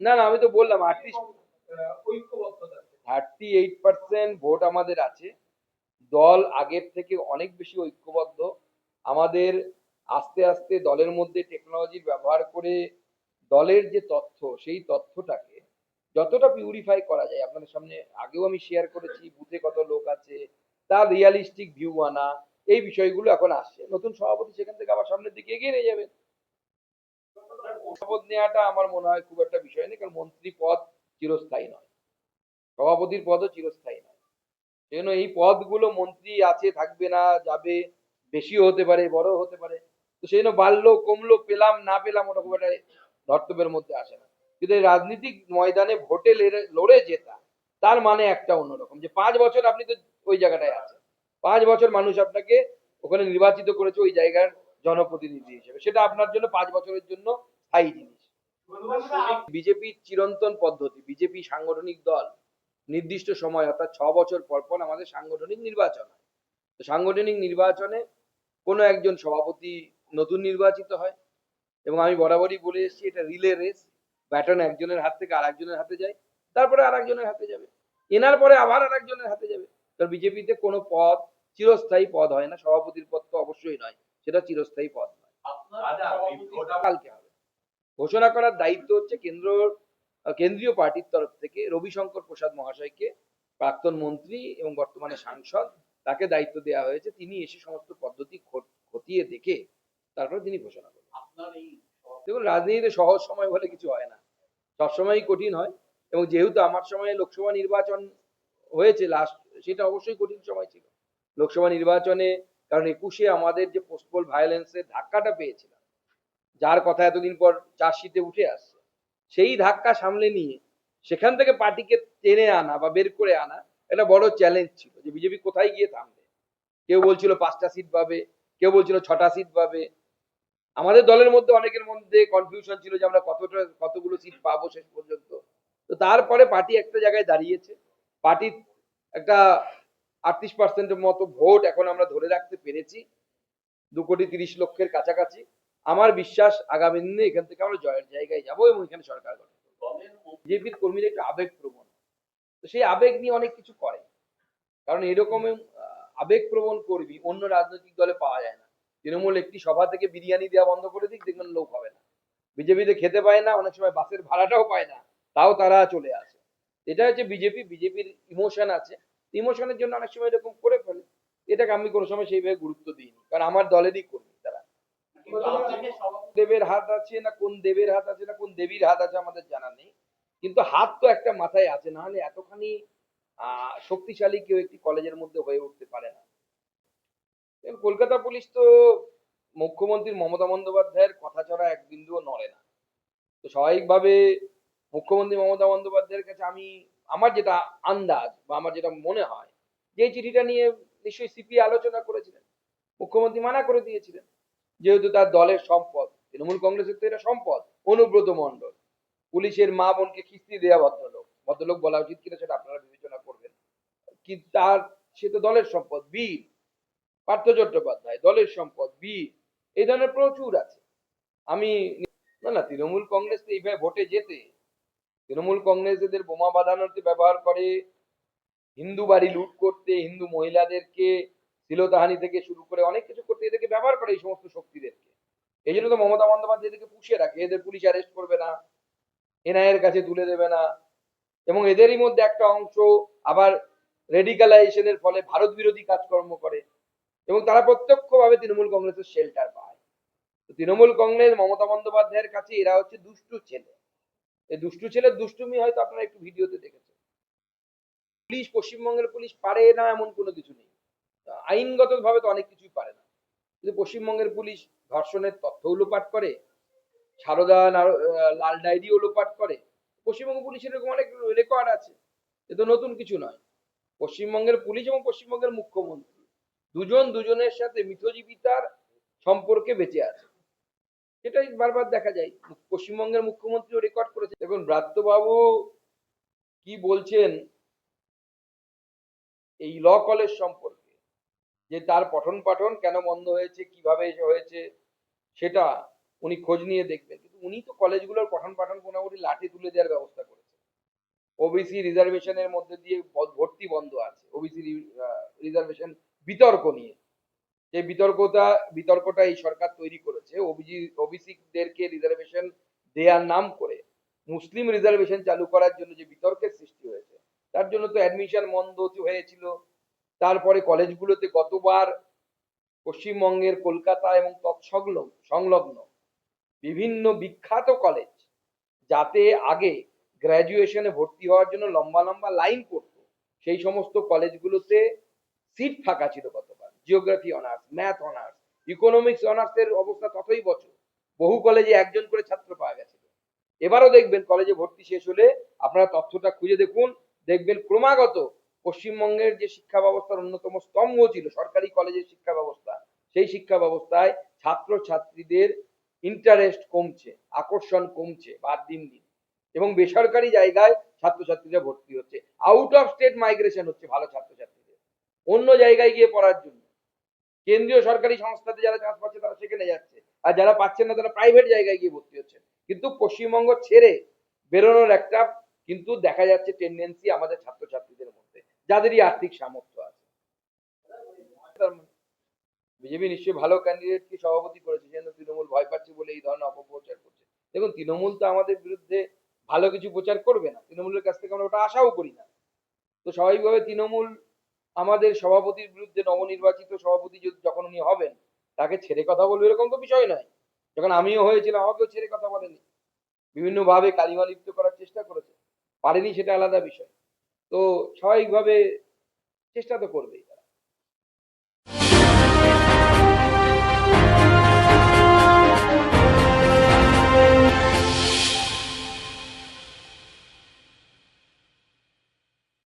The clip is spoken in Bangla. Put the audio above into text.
না না আমি তো বললাম আটত্রিশ থার্টি এইট পার্সেন্ট ভোট আমাদের আছে। দল আগের থেকে অনেক বেশি ঐক্যবদ্ধ। আমাদের আস্তে আস্তে দলের মধ্যে টেকনোলজির ব্যবহার করে দলের যে তথ্য সেই তথ্যটাকে যতটা পিউরিফাই করা যায়। আপনাদের সামনে আগেও আমি শেয়ার করেছি বুথে কত লোক আছে তার রিয়ালিস্টিক ভিউ আনা এই বিষয়গুলো এখন আসছে। নতুন সভাপতি সেখান থেকে আবার সামনের দিকে এগিয়ে নিয়ে যাবেন শপথ নেওয়াটা আমার মনে হয় খুব একটা বিষয় নেই কারণ মন্ত্রী পদ চিরস্থায়ী নয়। সভাপতির পদও চিরস্থায়ী নয়। সেজন্য এই পদগুলো মন্ত্রী আছে, থাকবে না, যাবে, বেশিও হতে পারে বড় হতে পারে। তো সেই জন্য বাড়লো, কমলো, পেলাম, না পেলাম ওটা খুব একটা ধর্তব্যের মধ্যে আসে না। কিন্তু এই রাজনীতিক ময়দানে ভোটে লেড়ে- জেতা, তার মানে একটা অন্যরকম। যে পাঁচ বছর আপনি তো ওই জায়গাটায় আছেন। পাঁচ বছর মানুষ আপনাকে ওখানে নির্বাচিত করেছে ওই জায়গার জনপ্রতিনিধি হিসেবে। সেটা আপনার জন্য পাঁচ বছরের জন্য স্থায়ী জিনিস। বিজেপির চিরন্তন পদ্ধতি, বিজেপি সাংগঠনিক দল, নির্দিষ্ট সময়, অর্থাৎ ছ বছর পর পর আমাদের সাংগঠনিক নির্বাচন হয়। সাংগঠনিক নির্বাচনে কোনো একজন সভাপতি নতুন নির্বাচিত হয় এবং আমি বরাবরই বলে এসেছি, এটা রিলে রেস। ব্যাটন একজনের হাত থেকে আরেকজনের হাতে যায়, তারপরে আরেকজনের হাতে যাবে। এনার পরে আবার আরেকজনের হাতে যাবে। কারণ বিজেপিতে কোনো পদ, চিরস্থায়ী পদ হয় না। সভাপতির পদ তো অবশ্যই নয়। সেটা চিরস্থায়ী পদ নয়। আপনার আচ্ছা, কালকে হবে। ঘোষণা করার দায়িত্ব হচ্ছে কেন্দ্র কেন্দ্রীয় পার্টির তরফ থেকে রবিশঙ্কর প্রসাদ মহাশয়কে প্রাক্তন মন্ত্রী এবং বর্তমানে সাংসদ তাকে দায়িত্ব দেওয়া হয়েছে। তিনি এসে সমস্ত পদ্ধতি খতিয়ে দেখে তারপরে তিনি ঘোষণা করবেন। আপনার এই দেখুন রাজনীতিতে সহজ সময় বলে কিছু হয় না। সবসময়ই কঠিন হয় এবং যেহেতু আমার সময়ে লোকসভা নির্বাচন হয়েছে লাস্ট সেটা অবশ্যই কঠিন সময় ছিল। লোকসভা নির্বাচনে কারণ একুশে আমাদের যে পোস্টপোল ভায়োলেন্সের ধাক্কাটা পেয়েছিলাম, যার কথা এতদিন পর চার্জশিটে উঠে আসছে, সেই ধাক্কা সামলে নিয়ে সেখান থেকে পার্টিকে টেনে আনা বা বের করে আনা একটা বড় চ্যালেঞ্জ ছিল যে বিজেপি কোথায় গিয়ে থামবে? কেউ বলছিল পাঁচটা সিট পাবে, কেউ বলছিল ছটা সিট পাবে। আমাদের দলের মধ্যে অনেকের মধ্যে কনফিউশন ছিল যে আমরা কতটা, কতগুলো সিট পাবো শেষ পর্যন্ত। তো তারপরে পার্টি একটা জায়গায় দাঁড়িয়েছে। পার্টির একটা আটত্রিশ পার্সেন্টের মতো ভোট এখন আমরা ধরে রাখতে পেরেছি। দু কোটি তিরিশ লক্ষের কাছাকাছি। আমার বিশ্বাস আগামী দিনে এখান থেকে আমরা জয়ের জায়গায় যাব এবং এখানে সরকার গঠন। বিজেপির কর্মীরা একটু আবেগ প্রবণ তো সেই আবেগ নিয়ে অনেক কিছু করে। কারণ এরকম আবেগ প্রবণ কর্মী অন্য রাজনৈতিক দলে পাওয়া যায় না। তৃণমূল একটি সভা থেকে বিরিয়ানি দেওয়া বন্ধ করে দিক, দেখবেন লোক হবে না। বিজেপিতে খেতে পায় না, অনেক সময় বাসের ভাড়াটাও পায় না, তাও তারা চলে আসে। এটা হচ্ছে বিজেপি। বিজেপির ইমোশন আছে। ইমোশনের জন্য অনেক সময় এরকম করে ফেলে। এটাকে আমি কোনো সময় সেইভাবে গুরুত্ব দিইনি। কারণ আমার দলেরই কর্মী তারা। দেবের হাত আছে না কোন দেবের হাত আছে না কোন দেবীর হাত আছে আমাদের জানা নেই। কিন্তু হাত তো একটা মাথায় আছে না হলে এতখানি শক্তিশালী কেউ একটি কলেজের মধ্যে হয়ে উঠতে পারে না। কলকাতা পুলিশ তো মুখ্যমন্ত্রী মমতা বন্দ্যোপাধ্যায়ের কথা ছাড়া এক বিন্দুও নড়ে না। তো স্বাভাবিকভাবে মুখ্যমন্ত্রী মমতা বন্দ্যোপাধ্যায়ের কাছে আমি আমার যেটা আন্দাজ বা আমার যেটা মনে হয়, যে চিঠিটা নিয়ে নিশ্চয়ই সিপি আলোচনা করেছিলেন, মুখ্যমন্ত্রী মানা করে দিয়েছিলেন, যেহেতু তার দলের সম্পদ, তৃণমূল কংগ্রেসের তো এটা সম্পদ, অনুব্রত মণ্ডল, পুলিশের মা বোনকে কিস্তি দেওয়া ভদ্রলোক ভদ্রলোক বলা উচিত কিনা সেটা আপনারা বিবেচনা করবেন। কি তার, সে তো দলের সম্পদ, বীর, পার্থ চট্টোপাধ্যায়, দলের সম্পদ, বীর, এই ধরনের প্রচুর আছে। আমি, না না, তৃণমূল কংগ্রেস এইভাবে ভোটে যেতে তৃণমূল কংগ্রেস এদের বোমা বাঁধানোতে ব্যবহার করে, হিন্দু বাড়ি লুট করতে, হিন্দু মহিলাদেরকে শ্লীলতাহানি থেকে শুরু করে অনেক কিছু করতে এদেরকে ব্যবহার করে এই সমস্ত শক্তিদেরকে। এই জন্য তো মমতা বন্দ্যোপাধ্যায় এদেরকে পুষিয়ে রাখে। এদের পুলিশ অ্যারেস্ট করবে না এনআইয়ের কাছে তুলে দেবে না। এবং এদেরই মধ্যে একটা অংশ আবার রেডিকালাইজেশনের ফলে ভারত বিরোধী কাজকর্ম করে এবং তারা প্রত্যক্ষভাবে তৃণমূল কংগ্রেসের শেল্টার পায়। তৃণমূল কংগ্রেস মমতা বন্দ্যোপাধ্যায়ের কাছে এরা হচ্ছে দুষ্টু ছেলে। দুষ্টু ছেলের দুষ্টুমি হয়তো আপনারা একটু ভিডিওতে দেখেছেন। পুলিশ, পশ্চিমবঙ্গের পুলিশ পারে না এমন কোনো কিছু নেই। আইনগত ভাবে তো অনেক কিছুই পারে না। কিন্তু পশ্চিমবঙ্গের পুলিশ ধর্ষণের তথ্য লোপাট করে, সারদা লাল ডায়েরিও লোপাট করে। পশ্চিমবঙ্গ পুলিশের এরকম অনেক রেকর্ড আছে। এ তো নতুন কিছু নয়। পশ্চিমবঙ্গের পুলিশ এবং পশ্চিমবঙ্গের মুখ্যমন্ত্রী দুজন দুজনের সাথে মিথজীবিতার সম্পর্কে বেঁচে আছে। সেটাই বারবার দেখা যায়। পশ্চিমবঙ্গের মুখ্যমন্ত্রীও রেকর্ড করেছে। দেখুন, ব্রাত্যবাবু কি বলছেন? এই ল কলেজ সম্পর্কে। যে তার পঠন পাঠন কেন বন্ধ হয়েছে, কীভাবে হয়েছে, সেটা উনি খোঁজ নিয়ে দেখবেন। কিন্তু উনি তো কলেজগুলোর পঠন পাঠন মোটামুটি লাঠি তুলে দেওয়ার ব্যবস্থা করেছে ওবিসি রিজার্ভেশনের মধ্যে দিয়ে ভর্তি বন্ধ আছে। ওবিসি রিজার্ভেশন বিতর্ক নিয়ে যে বিতর্কটা বিতর্কটা এই সরকার তৈরি করেছে। ওবিসিদেরকে রিজার্ভেশন দেওয়ার নাম করে মুসলিম রিজার্ভেশন চালু করার জন্য যে বিতর্কের সৃষ্টি হয়েছে, তার জন্য তো অ্যাডমিশন বন্ধ হয়েছিল। তারপরে কলেজগুলোতে গতবার পশ্চিমবঙ্গের কলকাতা এবং তৎসংলগ্ন, সংলগ্ন বিভিন্ন বিখ্যাত কলেজ যাতে আগে গ্র্যাজুয়েশনে ভর্তি হওয়ার জন্য লম্বা লম্বা লাইন পড়তো সেই সমস্ত কলেজগুলোতে সিট ফাঁকা ছিল গতবার geography honours math honours economics অনার্সের অবস্থা ততই বছর। বহু কলেজে একজন করে ছাত্র পাওয়া গেছিল এবারও দেখবেন কলেজে ভর্তি শেষ হলে আপনারা তথ্যটা খুঁজে দেখুন। দেখবেন ক্রমাগত পশ্চিমবঙ্গের যে শিক্ষা ব্যবস্থার অন্যতম স্তম্ভ ছিল, সরকারি কলেজের শিক্ষা ব্যবস্থা, সেই শিক্ষা ব্যবস্থায় ছাত্র ছাত্রীদের ইন্টারেস্ট কমছে, আকর্ষণ কমছে বাদ দিন দিন। এবং বেসরকারি জায়গায় ছাত্রছাত্রীরা ভর্তি হচ্ছে। আউট অফ স্টেট মাইগ্রেশন হচ্ছে ভালো ছাত্রছাত্রীদের। অন্য জায়গায় গিয়ে পড়ার জন্য। কেন্দ্রীয় সরকারি সংস্থাতে যারা চান্স পাচ্ছে তারা সেখানে যাচ্ছে। আর যারা পাচ্ছেন না তারা প্রাইভেট জায়গায় গিয়ে ভর্তি হচ্ছে কিন্তু পশ্চিমবঙ্গ ছেড়ে বেরোনোর একটা কিন্তু দেখা যাচ্ছে টেন্ডেন্সি আমাদের ছাত্রছাত্রীদের মধ্যে, যাদেরই আর্থিক সামর্থ্য আছে। বিজেপি নিশ্চয়ই ভালো ক্যান্ডিডেটকে সভাপতি করেছে যেন তৃণমূল ভয় পাচ্ছে বলে এই ধরনের অপপ্রচার করছে। দেখুন, তৃণমূল তো আমাদের বিরুদ্ধে ভালো কিছু প্রচার করবে না। তৃণমূলের কাছ থেকে আমরা ওটা আশাও করি না। তো স্বাভাবিকভাবে তৃণমূল আমাদের সভাপতির বিরুদ্ধে নবনির্বাচিত সভাপতি যদি- যখন উনি হবেন, তাকে ছেড়ে কথা বলবে এরকম তো বিষয় নয়। যখন আমিও হয়েছিলাম, আমাকেও ছেড়ে কথা বলেনি। বিভিন্নভাবে কালিমা লিপ্ত করার চেষ্টা করেছে। পারেনি সেটা আলাদা বিষয়। তো স্বাভাবিকভাবে চেষ্টা তো করবে